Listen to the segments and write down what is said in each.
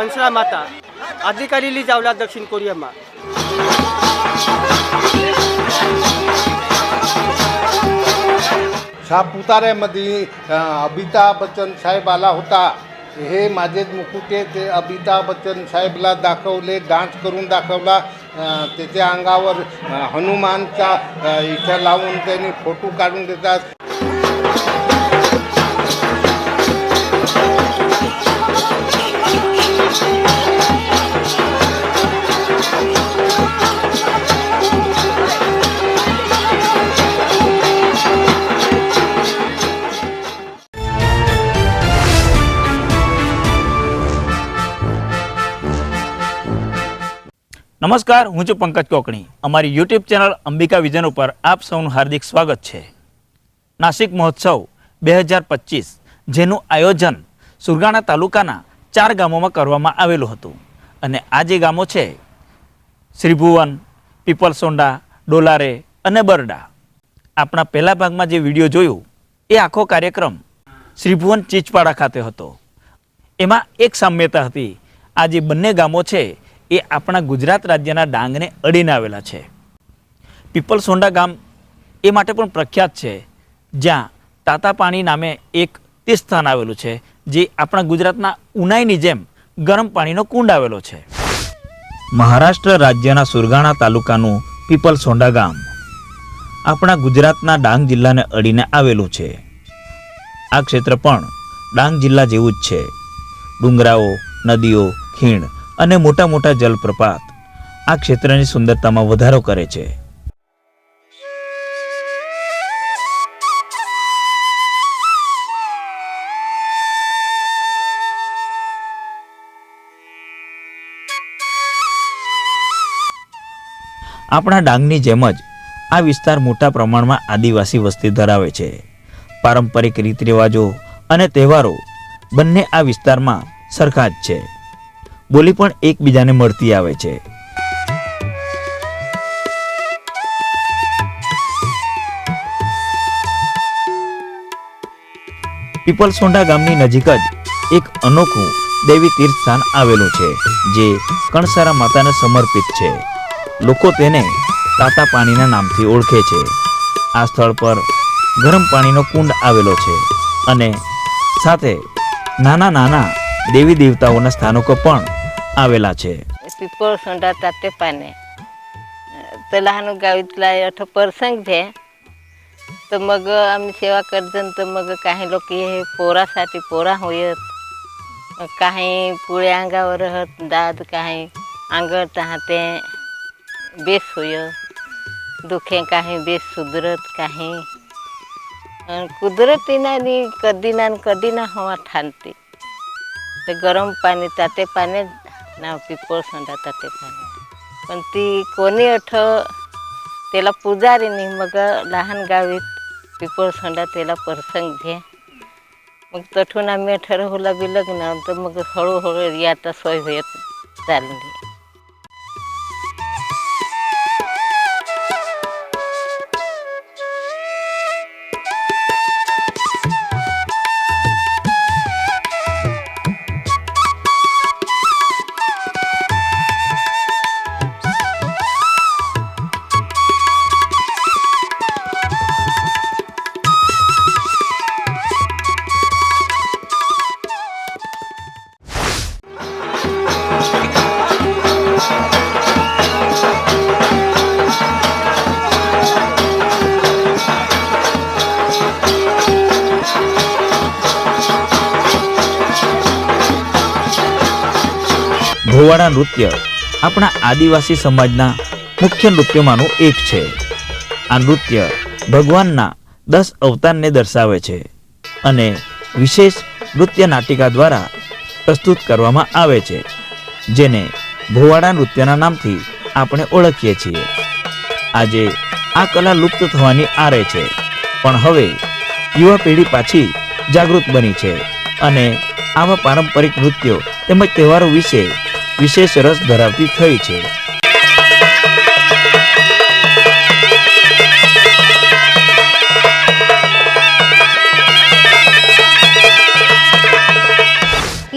કંસરા માતા અધિકારી લઈ જાવલા દક્ષિણ કોરિયામાં सापुताऱ्यामध्ये अ, अमिताभ बच्चन साहेब आला होता हे माझे मुकुटे ते अमिताभ बच्चन साहेबला दाखवले डान्स करून दाखवला अ, त्याच्या अंगावर अ, हनुमानचा अ, इथं लावून त्यांनी फोटो काढून देतात નમસ્કાર, હું છું પંકજ કોકણી. અમારી યુટ્યુબ ચેનલ અંબિકા વિઝન ઉપર આપ સૌનું હાર્દિક સ્વાગત છે. નાસિક મહોત્સવ બે હજાર પચીસ, જેનું આયોજન સુરગાણા તાલુકાના ચાર ગામોમાં કરવામાં આવેલું હતું. અને આ જે ગામો છે શ્રીભુવન પીપલસોંડા ડોલારે અને બરડા. આપણા પહેલા ભાગમાં જે વીડિયો જોયું, એ આખો કાર્યક્રમ શ્રીભુવન ચીચપાડા ખાતે હતો. એમાં એક સામ્યતા હતી. આ જે બંને ગામો છે એ આપણા ગુજરાત રાજ્યના ડાંગને અડીને આવેલા છે. પીપલસોંડા ગામ એ માટે પણ પ્રખ્યાત છે. જ્યાં તાતાપાણી નામે એક તે સ્થાન આવેલું છે, જે આપણા ગુજરાતના ઉનાઈની જેમ ગરમ પાણીનો કુંડ આવેલો છે. મહારાષ્ટ્ર રાજ્યના સુરગાણા તાલુકાનું પીપલસોંડા ગામ આપણા ગુજરાતના ડાંગ જિલ્લાને અડીને આવેલું છે. આ ક્ષેત્ર પણ ડાંગ જિલ્લા જેવું જ છે. ડુંગરાઓ, નદીઓ, ખીણ અને મોટા મોટા જલપ્રપાત આ ક્ષેત્રની સુંદરતામાં વધારો કરે છે. આપણા ડાંગની જેમ જ આ વિસ્તાર મોટા પ્રમાણમાં આદિવાસી વસ્તી ધરાવે છે. પારંપરિક રીત રિવાજો અને તહેવારો બંને આ વિસ્તારમાં સરખા જ છે. બોલી પણ એકબીજાને મળતી આવે છે. પીપલસોંડા ગામની નજીક જ એક અનોખું દેવી તીર્થ સ્થાન આવેલું છે, જે કણસારા માતાને સમર્પિત છે. લોકો તેને તાતા પાણીના નામથી ઓળખે છે. આ સ્થળ પર ગરમ પાણીનો કુંડ આવેલો છે અને સાથે નાના નાના દેવી દેવતાઓના સ્થાનકો પણ આવેલા છે पिपळ सोंडा ताते पाने तर लहान गावीतला अठं प्रसंग जे तर मग आम्ही सेवा करतो तर मग काही लोक हे पोरासाठी पोरा होयत मग काही पुळे अंगावर रहत दाद काही अंगावर तहाते बेस होय दुखे काही बेस सुधरत काही अन कुदरती नाही कधी ना न कधी ना हवा ठाणते ते गरम पाणी ताते पाणी नाव पिपळ सोंडा ते पाणी. पण ती कोणी अठ त्याला पुजारीनी मग लहान गावीत पिपळ संडा त्याला प्रसंग घे. मग तठून आम्ही ठरवला बी लग्न तर मग हळूहळू याचा सोय होत चालली. નૃત્ય આપણા આદિવાસી સમાજના મુખ્ય નૃત્યોમાંનું એક છે. આ નૃત્ય ભગવાનના દસ અવતારને દર્શાવે છે અને વિશેષ નૃત્ય નાટિકા દ્વારા પ્રસ્તુત કરવામાં આવે છે, જેને ભોવાડા નૃત્યના નામથી આપણે ઓળખીએ છીએ. આજે આ કલા લુપ્ત થવાની આરે છે, પણ હવે યુવા પેઢી પાછી જાગૃત બની છે અને આવા પારંપરિક નૃત્યો તેમજ તહેવારો વિશે વિશેષ રસ ધરાવતી થઈ છે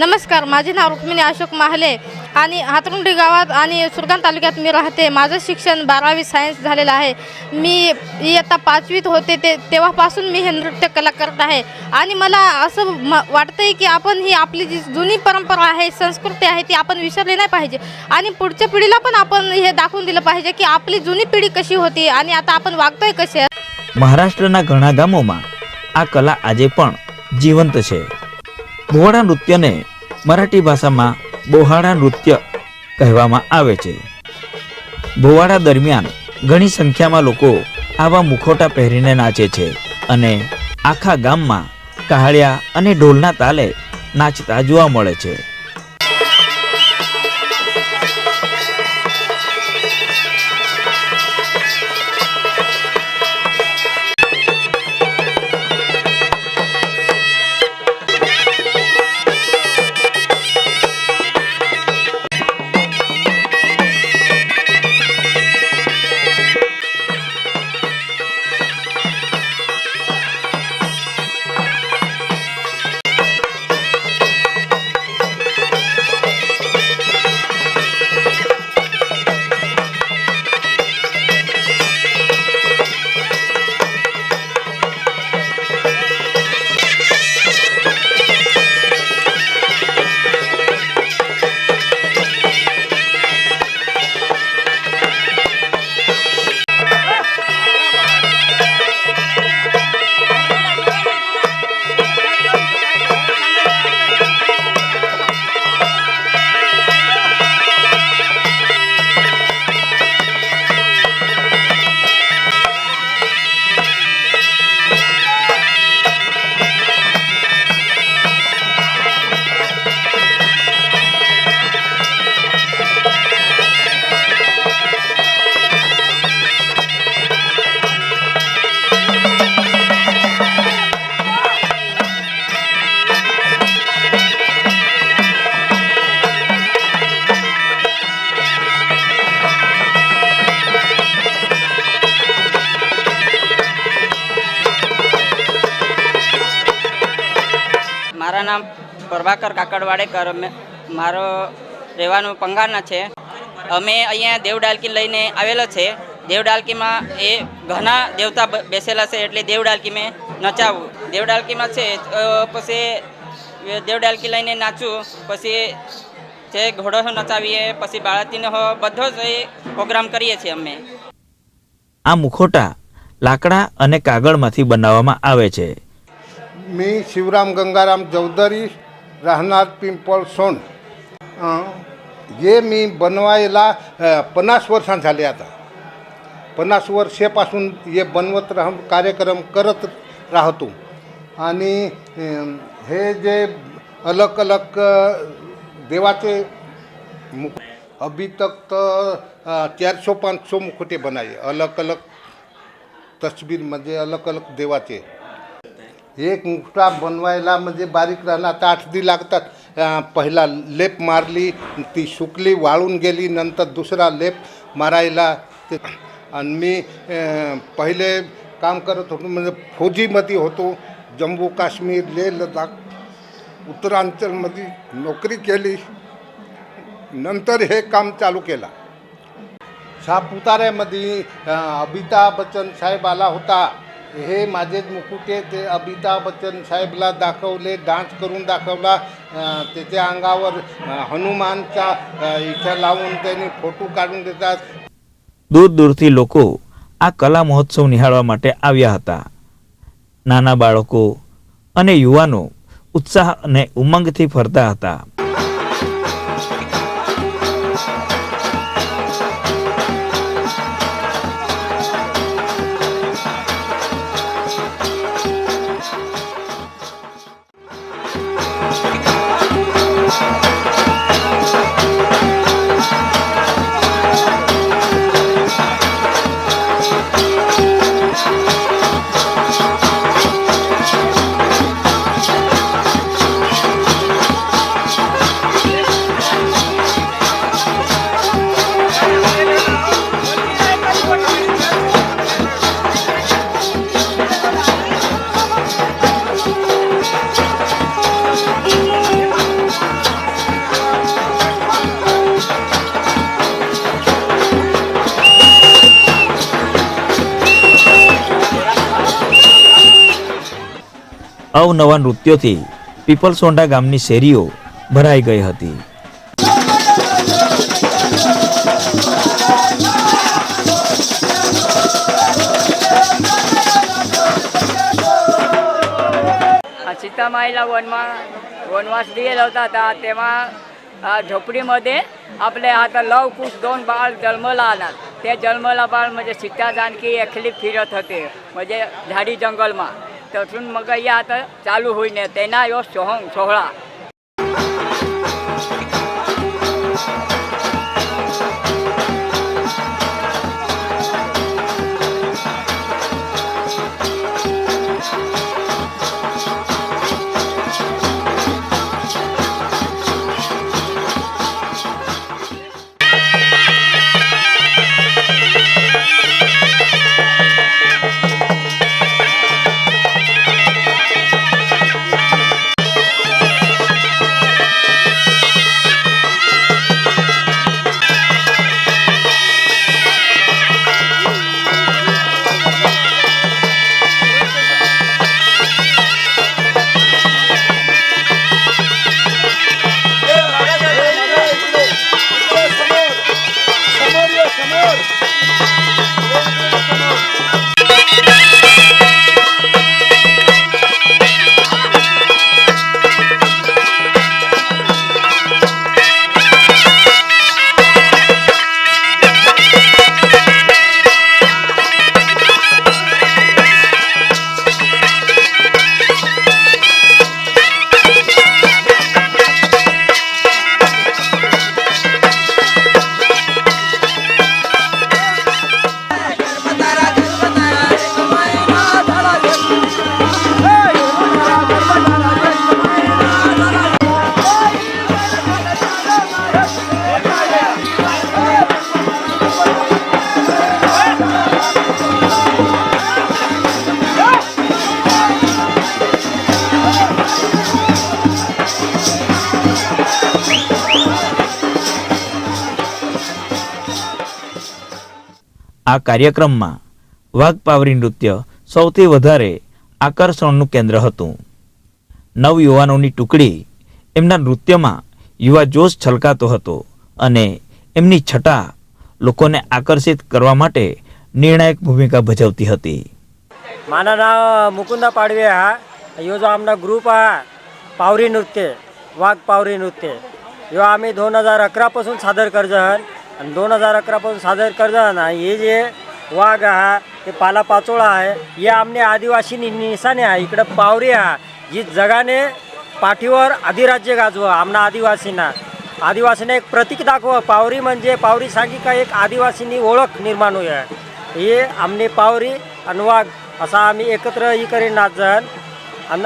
નમસ્કાર नमस्कार माझे नाव रुक्मिणी अशोक माहले आणि हातरुंडी गावात आणि सुरगाण तालुक्यात मी राहते माझं शिक्षण बारावी सायन्स झालेलं आहे मी इयत्ता पाचवीत होते ते तेव्हापासून मी हे नृत्य कला करत आहे आणि मला असं म वाटतंय की आपण ही आपली जी जुनी परंपरा आहे संस्कृती आहे ती आपण विसरली नाही पाहिजे आणि पुढच्या पिढीला पण आपण हे दाखवून दिलं पाहिजे की आपली जुनी पिढी कशी होती आणि आता आपण वागतोय कसे મહારાષ્ટ્રના ઘણા ગામોમાં આ કલા આજે પણ જીવંત છે ભોવાડા નૃત્યને મરાઠી ભાષામાં બોહાડા નૃત્ય કહેવામાં આવે છે. ભોવાડા દરમિયાન ઘણી સંખ્યામાં લોકો આવા મુખોટા પહેરીને નાચે છે અને આખા ગામમાં કહાળિયા અને ઢોલના તાલે નાચતા જોવા મળે છે. કાકડવાડેકર અમે મારો રહેવાનું પંગારના છે. અમે અહીંયા દેવડાલકી લઈને આવેલો છે. દેવડાલકીમાં એ ઘણા દેવતા બેસેલા છે એટલે દેવડાલકી મેં નચાવું. દેવડાલકીમાં છે પછી દેવડાલકી લઈને નાચું પછી જે ઘોડો નચાવીએ પછી બાળાતીનો બધો જ એ પ્રોગ્રામ કરીએ છીએ અમે. આ મુખોટા લાકડા અને કાગળમાંથી બનાવવામાં આવે છે. મેં શિવરામ ગંગારામ ચૌધરી राहणार पिंपळ सोंड जे हे मी बनवायला पन्नास वर्षां झाले आता. पन्नास वर्षेपासून हे बनवत राह कार्यक्रम करत राहतो. आणि हे जे अलग अलग देवाचे मुख अभी तक तर चार सौ पाच सौ मुखटे बनाए अलग अलग तस्वीर म्हणजे अलग अलग देवाचे. एक मुखटा बनवायला म्हणजे बारीक राहणं. आता आठ दी लागतात पहिला लेप मारली ती सुकली वाळून गेली नंतर दुसरा लेप मारायला. ते आणि मी पहिले काम करत होतो म्हणजे फौजीमध्ये होतो. जम्मू काश्मीर लेह लडाख उत्तरांचलमध्ये नोकरी केली. नंतर हे काम चालू केलं. सापुताऱ्यामध्ये अमिताभ बच्चन साहेब आला होता. हे माझेच मुकुटे ते अमिताभ बच्चन साहेबला दाखवले डान्स करून दाखवला अं, त्याच्या अंगावर अं, हनुमानच्या अं, इथं लावून त्यांनी फोटो काढून देतात દૂર દૂરથી લોકો આ કલા મહોત્સવ નિહાળવા માટે આવ્યા હતા નાના બાળકો અને યુવાનો ઉત્સાહ અને ઉમંગથી ફરતા હતા અવનવા નૃત્યોથી પીપલસોંડા ગામની શેરીઓ ભરાઈ ગઈ હતી સીતામાઈલા વનમાં વનવાસ દિયે લાવતા હતા તેમાં झोपडीमध्ये आपले आता लव कुश दोन बाळ जन्मला आला त्या जन्मला बाळ म्हणजे सीता जानकी एकली फिरत होते म्हणजे झाडी जंगलमा ટસુન મગૈયા હતા ચાલુ હોઈને તેના યો સોહંગ સોહળા. આ કાર્યક્રમમાં વાઘ પાવરી નૃત્ય સૌથી વધારે આકર્ષણનું કેન્દ્ર હતું નવ યુવાનોની ટુકડી એમના નૃત્યમાં યુવા જોશ છલકાતો હતો અને એમની છટા લોકોને આકર્ષિત કરવા માટે નિર્ણાયક भूमिका भजवती હતી माझं नाव मुकुंदा पाडवे हा ह्यो जो आमचा ग्रुप हा पावरी नृत्य वाघ पावरी नृत्य ह्यो आम्ही दोन हजार अकरापासून सादर करजन आणि दोन हजार अकरापासून सादर करजन आणि हे जे वाघ हा ते पाला पाचोळा आहे हे आमने आदिवासी नि- आहे इकडं पावरी हा जी जगाने पाठीवर अधिराज्य गाजवं आमना आदिवासींना. आदिवासींना एक प्रतीक दाखव पावरी म्हणजे पावरी सांगी का एक आदिवासींनी ओळख निर्माण होय. हे आमने पावरी आणि वाघ असा आम्ही एकत्र ही करीन नाचजण आणि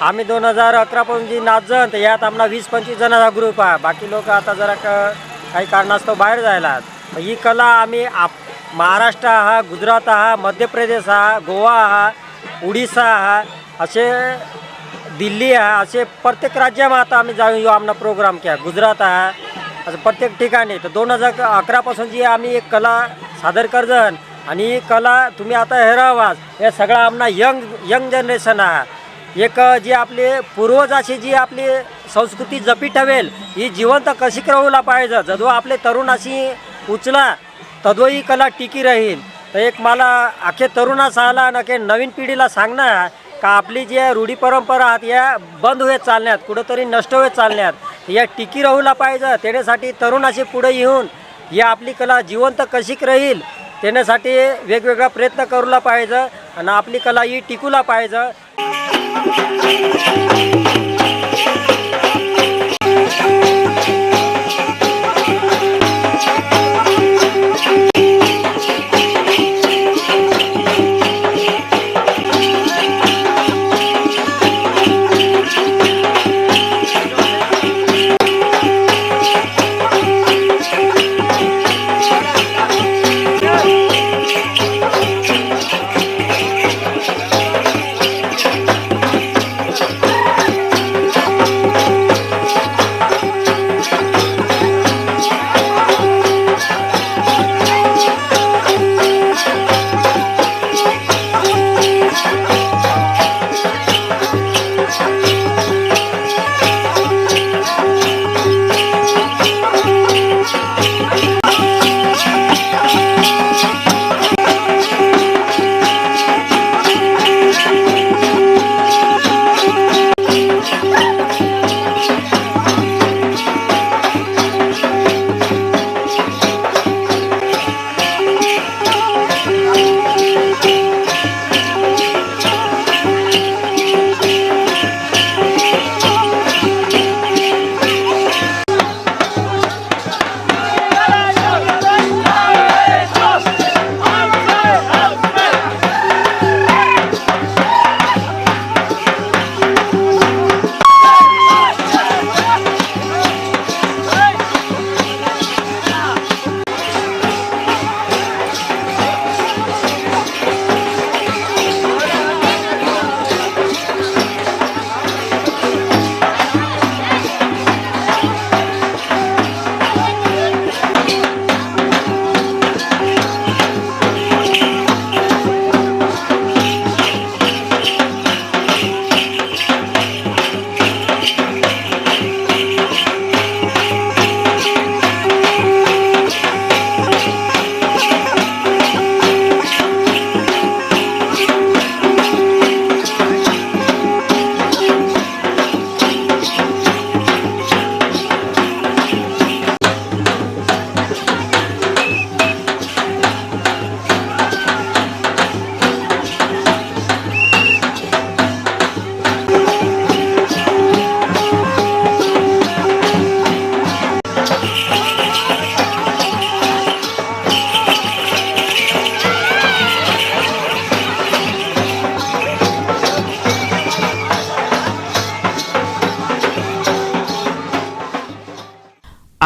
आम्ही दोन हजार अकरापासून जी नाचजण तर यात आम्हाला वीस पंचवीस जणांचा ग्रुप आहे बाकी लोक आता जरा क काही कारणास्तव बाहेर जायला. मग ही कला आम्ही आप महाराष्ट्र हा गुजरात हा मध्य प्रदेश हा गोवा हा उडीसा हा असे दिल्ली हा असे प्रत्येक राज्यामध्ये आता आम्ही जाऊन येऊ आमना प्रोग्राम केला. गुजरात हा असं प्रत्येक ठिकाणी. तर दोन हजार अकरापासून जी आम्ही एक कला सादर करजन आणि ही कला तुम्ही आता हेरावाच. हे सगळं आमना यंग यंग जनरेशन आहात एक जी आपली पूर्वजाची जी आपली संस्कृती जपी ठेवेल ही जिवंत कशी राहूला पाहिजे. जदो आपले तरुण अशी उचला तदो ही कला टिकी राहील. तर एक मला अखे तरुणास आला आणि अखे नवीन पिढीला सांगणार का आपली जी रूढी परंपरा आहेत या बंद होत चालण्यात कुठंतरी नष्ट होत चालण्यात या टिकी राहूला पाहिजे. त्याच्यासाठी तरुणाशी पुढे येऊन या आपली कला जिवंत कशी राहील. त्याच्यासाठी वेगवेगळा प्रयत्न करूला पाहिजे आणि आपली कला ही टिकूला पाहिजे. いいねいいねいいね。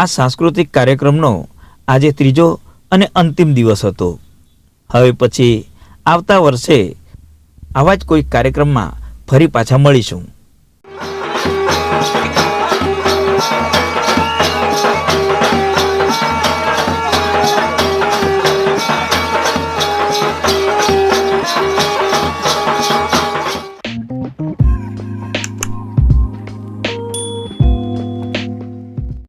આ સાંસ્કૃતિક કાર્યક્રમનો આજે ત્રીજો અને અંતિમ દિવસ હતો. હવે પછી આવતા વર્ષે આવા જ કોઈ કાર્યક્રમમાં ફરી પાછા મળીશું.